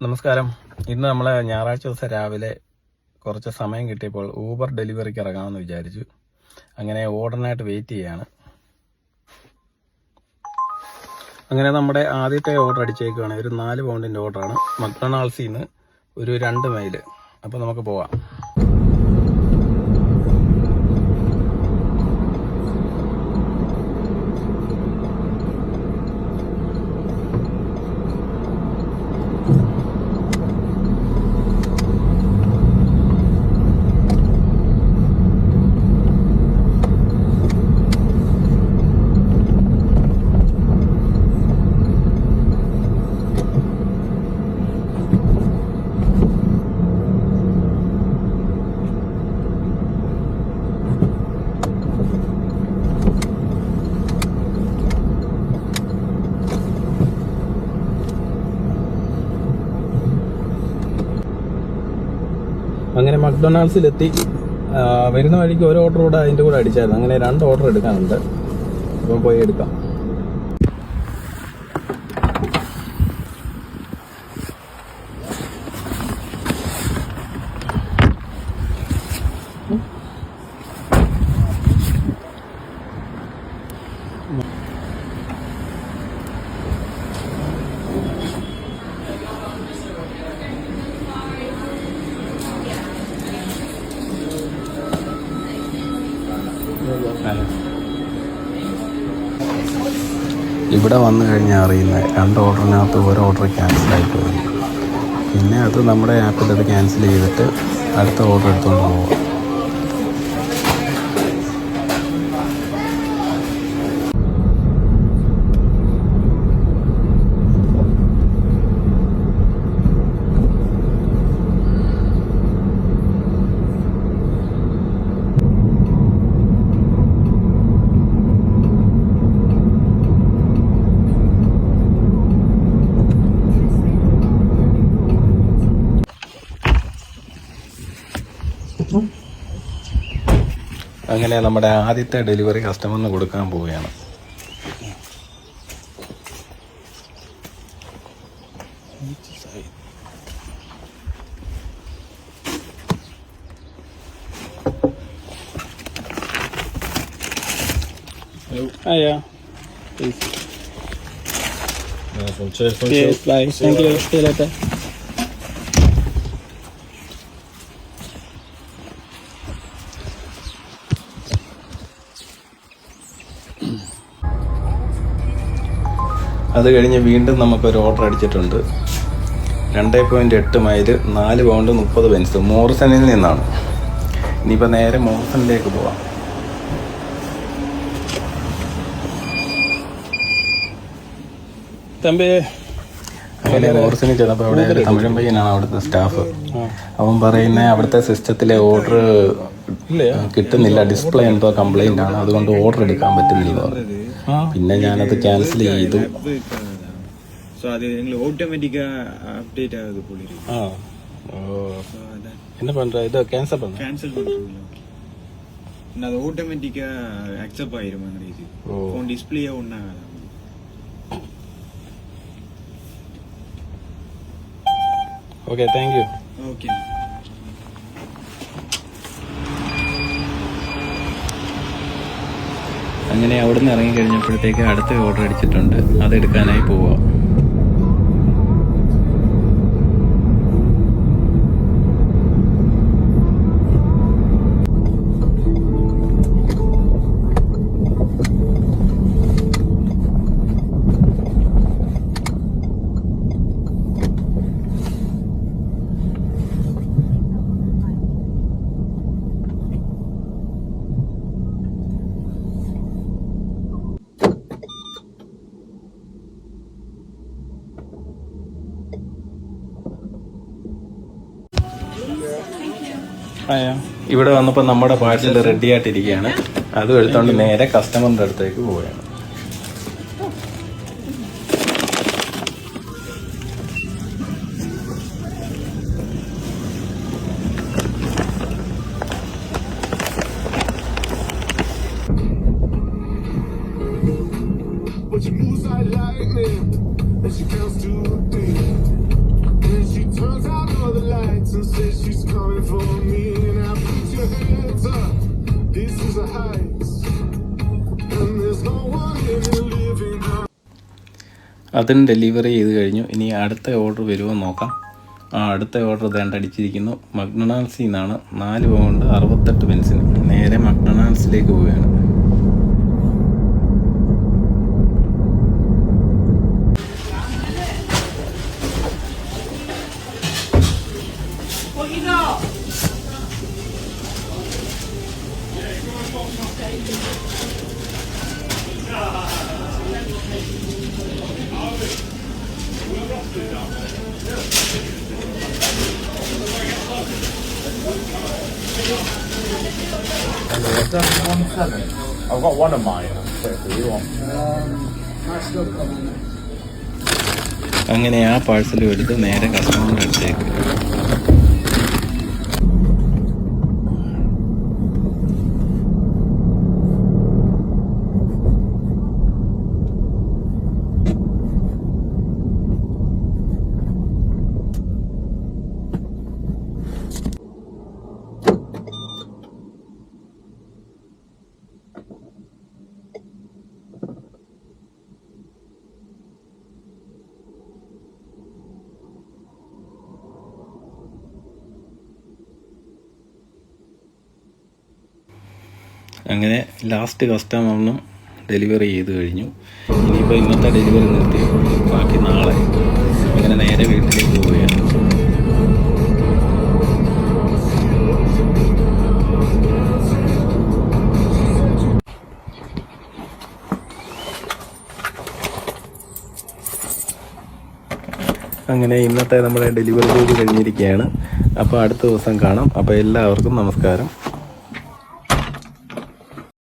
നമസ്കാരം. ഇന്ന് നമ്മൾ ഞായറാഴ്ച ദിവസം രാവിലെ കുറച്ച് സമയം കിട്ടിയപ്പോൾ ഊബർ ഡെലിവറിക്ക് ഇറങ്ങാമെന്ന് വിചാരിച്ചു. അങ്ങനെ ഓർഡറിനായിട്ട് വെയിറ്റ് ചെയ്യാണ്. അങ്ങനെ നമ്മുടെ ആദ്യത്തെ ഓർഡർ അടിച്ചേക്കുകയാണ് ഒരു നാല് പൗണ്ടിന്റെ ഓർഡറാണ് മക്ഡൊണാൾഡ്സിൽ നിന്ന് ഒരു രണ്ട് മൈൽ അപ്പോൾ നമുക്ക് പോവാം അങ്ങനെ മക്ഡൊണാൾഡ്സിലെത്തി. വരുന്ന വഴിക്ക് ഒരു ഓർഡർ കൂടെ അതിന്റെ കൂടെ അടിച്ചായിരുന്നു. അങ്ങനെ രണ്ട് ഓർഡർ എടുക്കാനുണ്ട്. അപ്പം പോയി എടുക്കാം. ഇവിടെ വന്നു കഴിഞ്ഞാൽ അറിയുന്നത് രണ്ട് ഓർഡറിനകത്ത് ഒരു ഓർഡർ ക്യാൻസൽ ആയി പോയി പിന്നെ അത് നമ്മുടെ ആപ്പിൽ അത് ക്യാൻസൽ ചെയ്തിട്ട് അടുത്ത ഓർഡർ എടുത്തുകൊണ്ട് പോവാം. അങ്ങനെ നമ്മുടെ ആദ്യത്തെ ഡെലിവറി കസ്റ്റമറിന് കൊടുക്കാൻ പോവുകയാണ്. ഹലോ ആയാ അത് കഴിഞ്ഞ് വീണ്ടും നമുക്കൊരു ഓർഡർ അടിച്ചിട്ടുണ്ട്. രണ്ട് പോയിന്റ് എട്ട് മൈൽ നാല് പൗണ്ട് മുപ്പത് പെൻസ് മോറിസണിൽ നിന്നാണ്. ഇനിയിപ്പോൾ നേരെ മോറിസണിലേക്ക് പോവാം. തമ്പി അങ്ങനെ ചെന്നപ്പോൾ അവിടെ തമിഴൻ പയ്യനാണ് അവിടുത്തെ സ്റ്റാഫ് അവൻ പറയുന്ന അവിടുത്തെ സിസ്റ്റത്തിലെ ഓർഡർ കിട്ടുന്നില്ല ഡിസ്പ്ലേ എന്തോ കംപ്ലൈന്റ് ആണ് അതുകൊണ്ട് ഓർഡർ എടുക്കാൻ പറ്റുന്നില്ല എന്ന് പറഞ്ഞു. പിന്നെ ഞാനത് ക്യാൻസൽ ചെയ്തു ஸோ அது எங்களுக்கு ஆட்டோமேட்டிக்காக அப்டேட் ஆகுது போல இருக்கு ஸோ அதான் என்ன பண்ற இதை கேன்சல் பண்ண கேன்சல் பண்ணுறீங்களா நான் அது ஆட்டோமேட்டிக்காக அக்செப்ட் ஆயிரும் அந்த இது ஓ. Phone display ஒன்றாகாது okay thank you okay അങ്ങനെ അവിടുന്ന് ഇറങ്ങി കഴിഞ്ഞപ്പോഴത്തേക്ക് അടുത്ത ഓർഡർ അടിച്ചിട്ടുണ്ട്. അതെടുക്കാനായി പോവാം. ഇവിടെ വന്നപ്പോൾ നമ്മുടെ പാഴ്സൽ റെഡി ആയിട്ടിരിക്കുകയാണ്. അത് എടുത്തോണ്ട് നേരെ കസ്റ്റമറിന്റെ അടുത്തേക്ക് പോവുകയാണ്. You as she comes to a she Turns out all the lights and says she's coming for me. And I put your hands up. This is a heights. And there's no one in the living room. അതും delivery ചെയ്ത് കഴിഞ്ഞു ഇനി അടുത്ത order വരുമോ നോക്കാം ആ അടുത്ത order ദേണ്ട അടിച്ചിരിക്കുന്നു മക്ഡൊണാൾഡ്സിൽ നിന്നാണ് നാല് പൗണ്ട് അറുപത്തെട്ട് പെൻസിന് നേരെ മക്ഡൊണാൾഡ്സിലേക്ക് പോവുകയാണ് I've got one of mine. Do you want? അങ്ങനെ ആ പാഴ്സൽ എടുത്ത് നേരെ കസ്റ്റമറിന്റെ അടുത്തേക്ക് അങ്ങനെ ലാസ്റ്റ് കസ്റ്റമറിനും ഡെലിവറി ചെയ്ത് കഴിഞ്ഞു. ഇനിയിപ്പോൾ ഇന്നത്തെ ഡെലിവറി നിർത്തി. ബാക്കി നാളെ അങ്ങനെ നേരെ വീട്ടിലേക്ക് പോവുകയാണ്. അങ്ങനെ ഇന്നത്തെ നമ്മുടെ ഡെലിവറി ചെയ്ത് കഴിഞ്ഞിരിക്കുകയാണ്. അപ്പോൾ അടുത്ത ദിവസം കാണാം. അപ്പോൾ എല്ലാവർക്കും നമസ്കാരം.